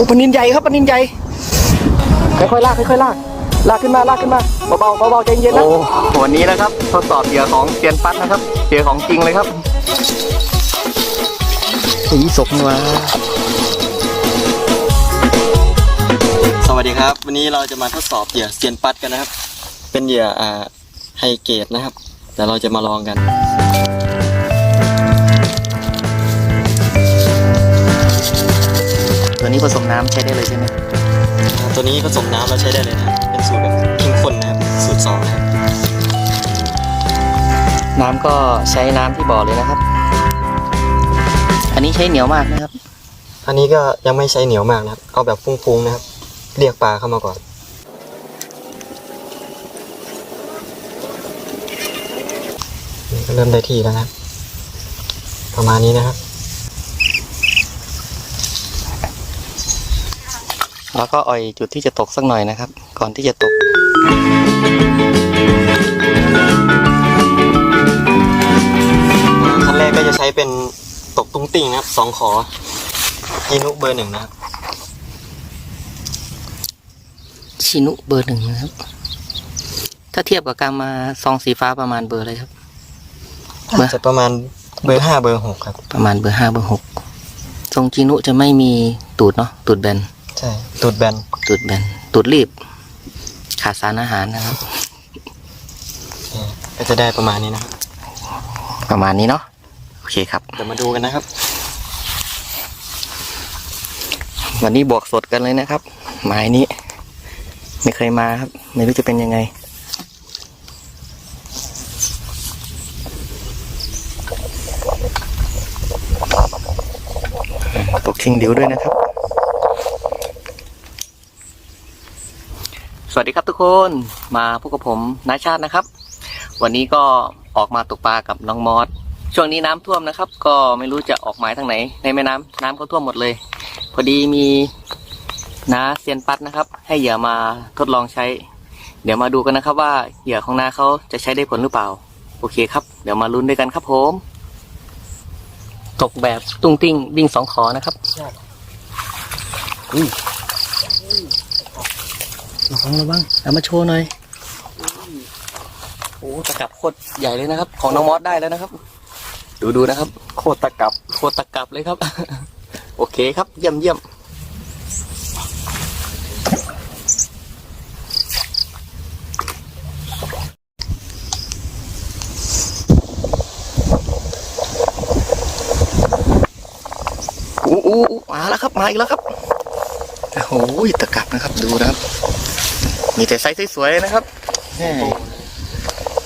โอ้ปลานินใหญ่ครับปลานินใหญ่ค่อยๆลากค่อยๆลากลากขึ้นมาลากขึ้นมาเบาๆเบาๆใจเย็นนะโอ้วันนี้นะครับทดสอบเหยื่อของเซียนปัดนะครับเหยื่อของจริงเลยครับสีสกมาสวัสดีครับ วันนี้เราจะมาทดสอบเหยื่อเซียนปัดกันนะครับ เป็นเหยื่ออ่าไฮเกรดนะครับเดี๋ยวเราจะมาลองกัน ตัวนี้ผสมน้ำใช้ได้เลยใช่ไหมอ่าตัวนี้ผสมน้ำเราใช้ได้เลยนะครับเป็นสูตรแบบเข้มข้นนะครับสูตรสองนะครับน้ำก็ใช้น้ำที่บ่อเลยนะครับ อันนี้ใช้เหนียวมากนะครับ อันนี้ก็ยังไม่ใช้เหนียวมากนะครับเอาแบบฟุ้งๆนะครับ เรียกปลาเข้ามาก่อน นี่ก็เริ่มได้ที่แล้วนะครับประมาณนี้นะครับ แล้วก็อ่อยจุดที่จะตกสักหน่อยนะครับ ก่อนที่จะตก ขั้นแรกก็จะใช้เป็นตกตุ้งติ่งนะครับสองขอจีนุเบอร์หนึ่งนะครับชินุเบอร์หนึ่งนะครับ ถ้าเทียบกับการมาซองสีฟ้าประมาณเบอร์อะไรครับเบอร์จะประมาณเบอร์ห้าเบอร์หกครับ ประมาณเบอร์ห้าเบอร์หกทรงจินุจะไม่มีตูดเนาะตูดแบน ใช่ตูดแบนตูดแบนตูดรีบ ขาดสารอาหารนะครับนี่ก็จะได้ประมาณนี้นะครับประมาณนี้เนาะโอเคครับเดี๋ยวมาดูกันนะครับ วันนี้บวกสดกันเลยนะครับหมายนี้ ไม่เคยมาครับ ไม่รู้จะเป็นยังไงตกชิงเดียวด้วยนะครับ สวัสดีครับทุกคนมาพบกับผมนาชาตินะครับ วันนี้ก็ออกมาตกปลากับน้องมอสช่วงนี้น้ำท่วมนะครับ ก็ไม่รู้จะออกหมายทางไหน ในแม่น้ำน้ำก็ท่วมหมดเลย พอดีมีน้าเซียนปัดนะครับ ให้เหยื่อมาทดลองใช้ เดี๋ยวมาดูกันนะครับ ว่าเหยื่อของน้าเขาจะใช้ได้ผลหรือเปล่า โอเคครับ เดี๋ยวมาลุ้นด้วยกันครับผม ตกแบบตุ้งติ้งวิ่งสองขอนะครับอุ้ย ระวังระวังเอามาโชว์หน่อยโอ้ตะกับโคตรใหญ่เลยนะครับ ของน้องมอสได้แล้วนะครับ ดูดูนะครับ โคตรตะกับโคตรตะกับเลยครับ โอเคครับ เยี่ยมเยี่ยมอู้อู้มาแล้วครับ มาอีกแล้วครับ โอ้โหตะกับนะครับ ดูนะครับ มีแต่ไซส์สวยๆเลยนะครับแน่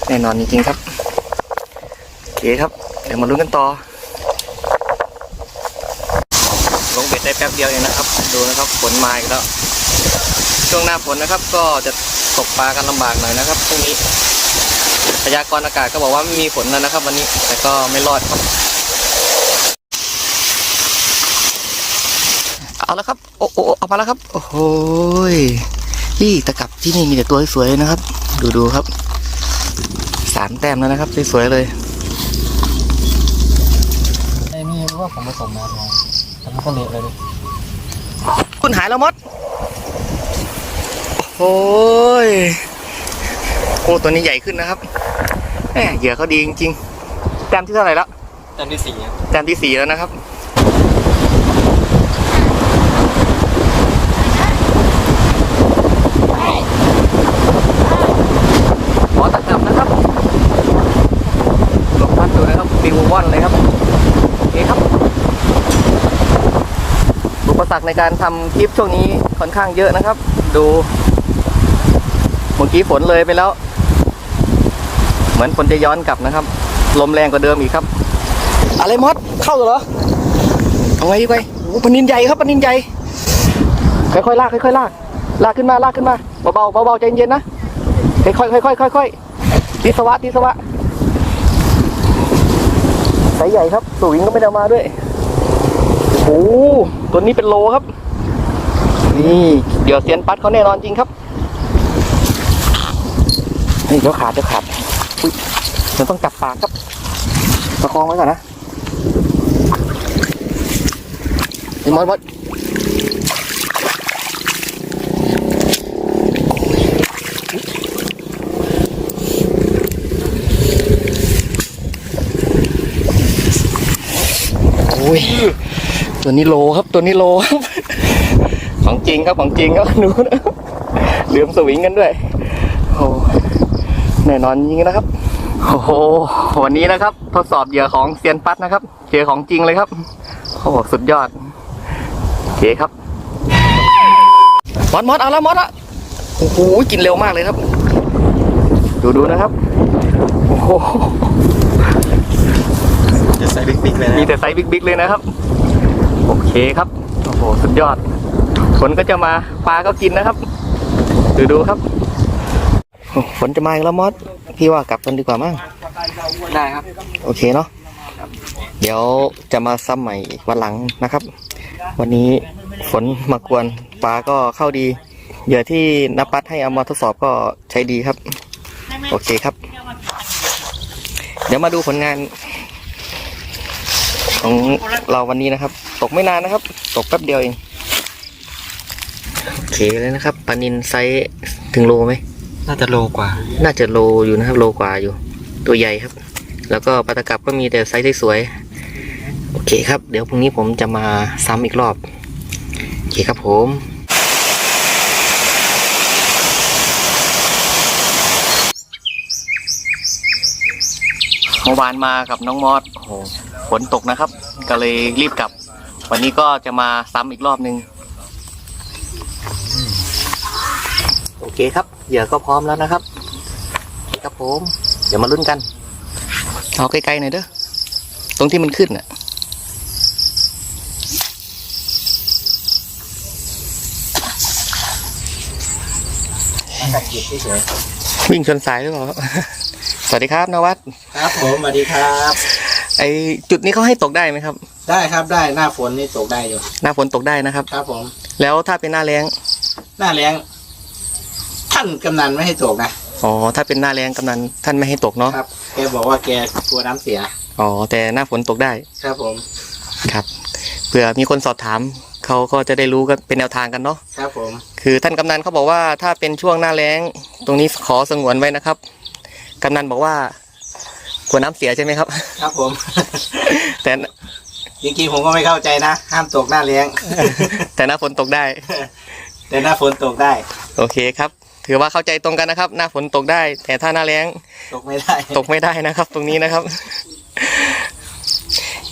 แน่นอนจริงๆครับโอเคครับ เดี๋ยวมาลุ้นกันต่อ ลงเบ็ดได้แป๊บเดียวเองนะครับ ดูนะครับฝนมาอีกแล้ว ช่วงหน้าฝนนะครับ ก็จะตกปลากันลำบากหน่อยนะครับพรุ่งนี้พยากรณ์อากาศก็บอกว่าไม่มีฝนแล้วนะครับ วันนี้แต่ก็ไม่รอดครับ เอาแล้วครับ โอ้โอ้เอามาแล้วครับ โอ้โหย นี่ตะกับที่นี่มีแต่ตัวสวยๆเลยนะครับ ดูดูครับ สามแต้มแล้วนะครับสวยๆเลยไอ้นี่ว่าผมผสมน้ำมาแล้วมันก็เละเลยดิคุณหายแล้วมด โอ้ยโอ้ตัวนี้ใหญ่ขึ้นนะครับแหมเหยื่อเขาดีจริงๆแต้มที่เท่าไหร่แล้วแต้มที่สี่ครับแต้มที่สี่แล้วนะครับ ขอตะกลับนะครับลงพัดดูนะครับฟิ วว่อนเลยครับโอเคครับอุปสรรคในการทำคลิปช่วงนี้ค่อนข้างเยอะนะครับ ดูเมื่อกี้ฝนเลยไปแล้ว เหมือนฝนจะย้อนกลับนะครับ ลมแรงกว่าเดิมอีกครับ อะไรมดเข้าเหรอเอาไงดีไปโอ้ปลานินใหญ่ครับปลานินใหญ่ค่อยๆลากค่อยๆลากลากขึ้นมาลากขึ้นมาเบาๆเบาๆใจเย็นๆนะค่อยๆค่อยๆค่อยๆทิศวะทิศวะสายใหญ่ครับสูงก็ไม่ได้มาด้วยโอ้โหตัวนี้เป็นโลครับ นี่ เดี๋ยวเซียนปัดเขาแน่นอนจริงครับเฮ้ยเดี๋ยวขาดเดี๋ยวขาดอุ้ยเราต้องจับปากครับประคองไว้ก่อนนะมอดมอด ตัวนี้โลครับตัวนี้โลครับ ของจริงครับของจริงครับดูนะเหลือมสวิงกันด้วยโอ้แน่นอนจริงนะครับโอ้โหวันนี้นะครับ ทดสอบเหยื่อของเซียนปัดนะครับเจอของจริงเลยครับโอ้โหสุดยอดโอเคครับมอดมอดเอาละมอดละโอ้โหกินเร็วมากเลยครับ ดูดูนะครับโอ้โห จะใส่บิ๊กๆเลยนะมีแต่ไซส์บิ๊กๆเลยนะครับ โอเคครับ โอ้โห สุดยอด ฝนก็จะมา ปลาก็กินนะครับ ดูดูครับโอ้ฝนจะมาอีกแล้วมอส พี่ว่ากลับกันดีกว่ามั้ง ได้ครับ โอเคเนาะ เดี๋ยวจะมาซ้ำใหม่อีกวันหลังนะครับ วันนี้ฝนมากวน ปลาก็เข้าดี เหยื่อที่นับปัดให้เอามาทดสอบก็ใช้ดีครับ โอเคครับ เดี๋ยวมาดูผลงาน ของเราวันนี้นะครับ ตกไม่นานนะครับ ตกแป๊บเดียวเองโอเคเลยนะครับปลานินไซส์ถึงโลไหมน่าจะโลกว่า น่าจะโลอยู่นะครับ โลกว่าอยู่ ตัวใหญ่ครับ แล้วก็ปลาตะกับก็มีแต่ไซส์สวยๆโอเคครับ เดี๋ยวพรุ่งนี้ผมจะมาซ้ำอีกรอบโอเคครับผมเมื่อวานมากับน้องมอสโอ้โห ฝนตกนะครับ ก็เลยรีบกลับ วันนี้ก็จะมาซ้ำอีกรอบนึง โอเคครับเหยื่อก็พร้อมแล้วนะครับ ครับผม เดี๋ยวมาลุ้นกัน เอาใกล้ๆหน่อยเด้อ ตรงที่มันขึ้นน่ะวิ่งชนสายหรือเปล่า สวัสดีครับนวัดครับผมสวัสดีครับ ไอจุดนี้เขาให้ตกได้ไหมครับ ได้ครับได้หน้าฝนนี่ตกได้อยู่ หน้าฝนตกได้นะครับ ครับ ผม แล้วถ้าเป็นหน้าแล้ง หน้าแรงท่านกำนันไม่ให้ตกนะอ๋อถ้าเป็นหน้าแล้งกำนันท่านไม่ให้ตกเนาะครับ แกบอกว่าแกกลัวน้ำเสีย อ๋อแต่หน้าฝนตกได้ครับผม ครับเผื่อมีคนสอบถามเขาก็จะได้รู้กันเป็นแนวทางกันเนาะครับผม คือท่านกำนันเขาบอกว่าถ้าเป็นช่วงหน้าแล้ง ตรงนี้ขอสงวนไว้นะครับกำนันบอกว่าก ลัวน้ำเสียใช่ไหมครับ ครับผม แต่จริงๆผมก็ไม่เข้าใจนะ ห้ามตกหน้าแรงแต่หน้าฝนตกได้ แต่หน้าฝนตกได้ โอเคครับ ถือว่าเข้าใจตรงกันนะครับ หน้าฝนตกได้ แต่ถ้าหน้าแล้ง ตกไม่ได้ ตกไม่ได้นะครับ ตรงนี้นะครับ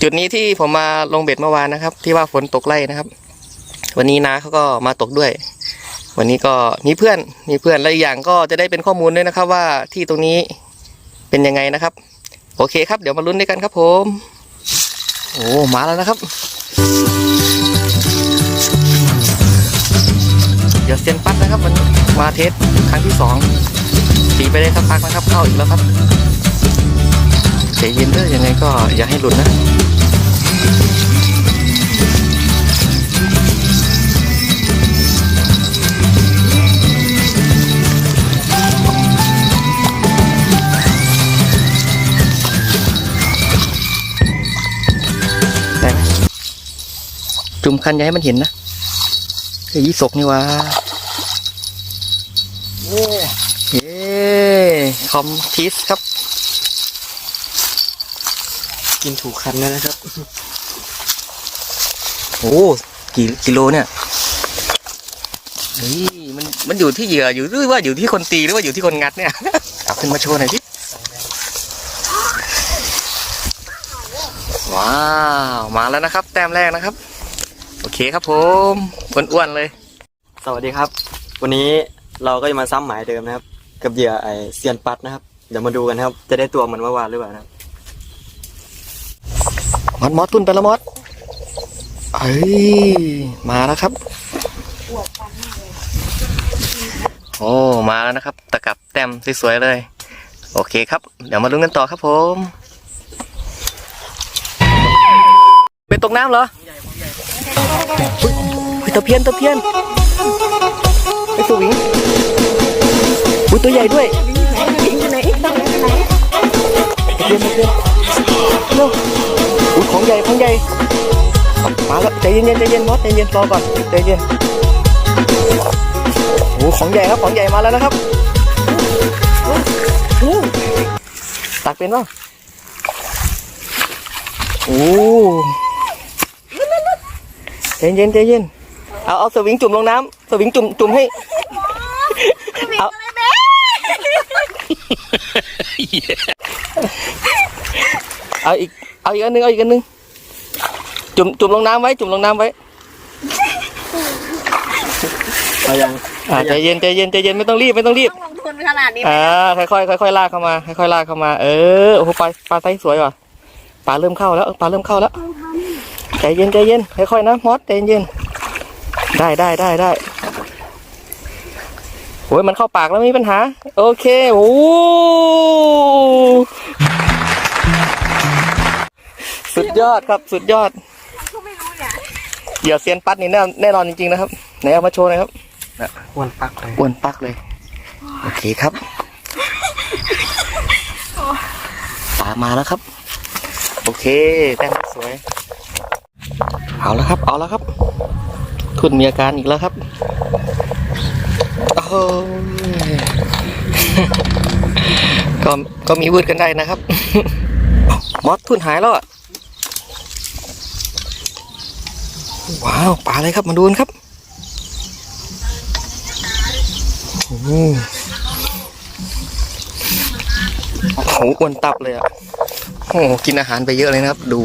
จุดนี้ที่ผมมาลงเบ็ดเมื่อวานนะครับ ที่ว่าฝนตกไล่นะครับ วันนี้นาเขาก็มาตกด้วย วันนี้ก็มีเพื่อนมีเพื่อนและอีกอย่างก็จะได้เป็นข้อมูลด้วยนะครับ ว่าที่ตรงนี้เป็นยังไงนะครับ โอเคครับเดี๋ยวมาลุ้นด้วยกันครับผมโอ้มาแล้วนะครับเดี๋ยวเซียนปัดนะครับ มันมาเทสครั้งที่สองตีไปได้สักพักนะครับเข้าอีกแล้วครับใจเย็นเด้อยังไงก็อย่าให้หลุดนะ จุ่มคันอย่าให้มันเห็นนะเฮ้ยยี่สกนี่วะเย้คอมทิสครับ กินถูกคันแล้วนะครับ โอ้กี่กิโลเนี่ยเฮ้ยมันมันอยู่ที่เหยื่ออยู่หรือว่าอยู่ที่คนตีหรือว่าอยู่ที่คนงัดเนี่ยเอาขึ้นมาโชว์หน่อยดิว้าว มาแล้วนะครับ แต้มแรกนะครับ โอเคครับผมอ้วนๆเลย สวัสดีครับ วันนี้เราก็จะมาซ้ำหมายเดิมนะครับ กับเหยื่อไอเซียนปัดนะครับ เดี๋ยวมาดูกันนะครับ จะได้ตัวเหมือนเมื่อวานหรือเปล่านะครับมอดมอดตุนไปแล้วมอดเฮ้ยมาแล้วครับโอ้มาแล้วนะครับ ตะกับแต้มสวยๆเลย โอเคครับ เดี๋ยวมาลุ้นกันต่อครับผม เป็นตกน้ำเหรอ อุ๊ยตะเพียนตะเพียนไอ้สวิงอุ้ยตัวใหญ่ด้วยตะเพียนตะเพียนเร็วอุ้ยของใหญ่ของใหญ่มาแล้วใจเย็นใจเย็นมอสใจเย็นรอก่อนใจเย็นโอ้ของใหญ่ครับของใหญ่มาแล้วนะครับตักเป็นป่ะโอ้ ใจเย็นใจเย็นเอาเอาสวิงจุ่มลงน้ำสวิงจุ่มจุ่มให้เอาเอาอีกเอาอีกอันหนึงเอาอีกอันหนึงจุ่มจุ่มลงน้ำไว้จุ่มลงน้ำไว้เอายังอ่าใจเย็นใจเย็นใจเย็นไม่ต้องรีบไม่ต้องรีบต้องลงทุนขนาดนี้อ่าค่อยๆค่อยๆลากเข้ามาค่อยๆลากเข้ามาเออโอ้โหปลาปลาไซส์สวยว่ะปลาเริ่มเข้าแล้วเออปลาเริ่มเข้าแล้ว ใจเย็นใจเย็นค่อยๆนะมอสใจเย็นได้ได้ได้ได้โอ้ยมันเข้าปากแล้วไม่มีปัญหา โอเคโอ้สุดยอดครับสุดยอดเหยื่อเซียนปัดนี่แน่แน่นอนจริงๆนะครับไหนเอามาโชว์หน่อยครับอ้วนปักเลยอ้วนปักเลย โอเคครับปลามาแล้วครับ โอเคแต้มสวย เอาแล้วครับ เอาแล้วครับ คุณมีอาการอีกแล้วครับโอ้ยก็ก็มีวืดกันได้นะครับ มอสทุนหายแล้วอะว้าวปลาอะไรครับมาดูนครับโอ้โหอ้วนตับเลยอะโอ้กินอาหารไปเยอะเลยนะครับ ดู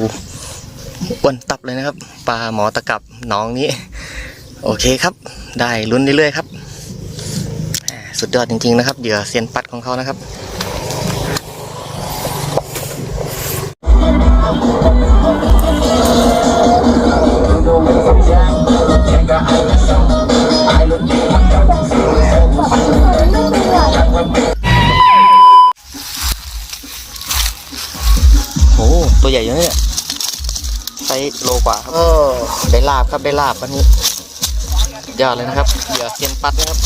อ้วนตับเลยนะครับ ปลาหมอตะกับน้องนี้ โอเคครับ ได้ลุ้นเรื่อยๆครับ สุดยอดจริงๆนะครับ เหยื่อเซียนปัดของเขานะครับโอ้ตัวใหญ่อยู่นะเนี่ย ส์โลกว่าครับ เออ ได้ลาบครับได้ลาบวันนี้สุดยอดเลยนะครับเหยื่อเซียนปัดนะครับ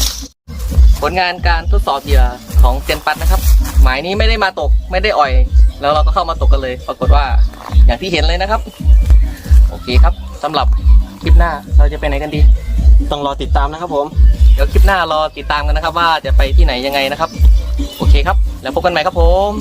ผลงานการทดสอบเหยื่อของเซียนปัดนะครับ หมายนี้ไม่ได้มาตกไม่ได้อ่อย แล้วเราก็เข้ามาตกกันเลย ปรากฏว่าอย่างที่เห็นเลยนะครับ โอเคครับสำหรับคลิปหน้าเราจะไปไหนกันดี ต้องรอติดตามนะครับผม เดี๋ยวคลิปหน้ารอติดตามกันนะครับ ว่าจะไปที่ไหนยังไงนะครับ โอเคครับ แล้วพบกันใหม่ครับผม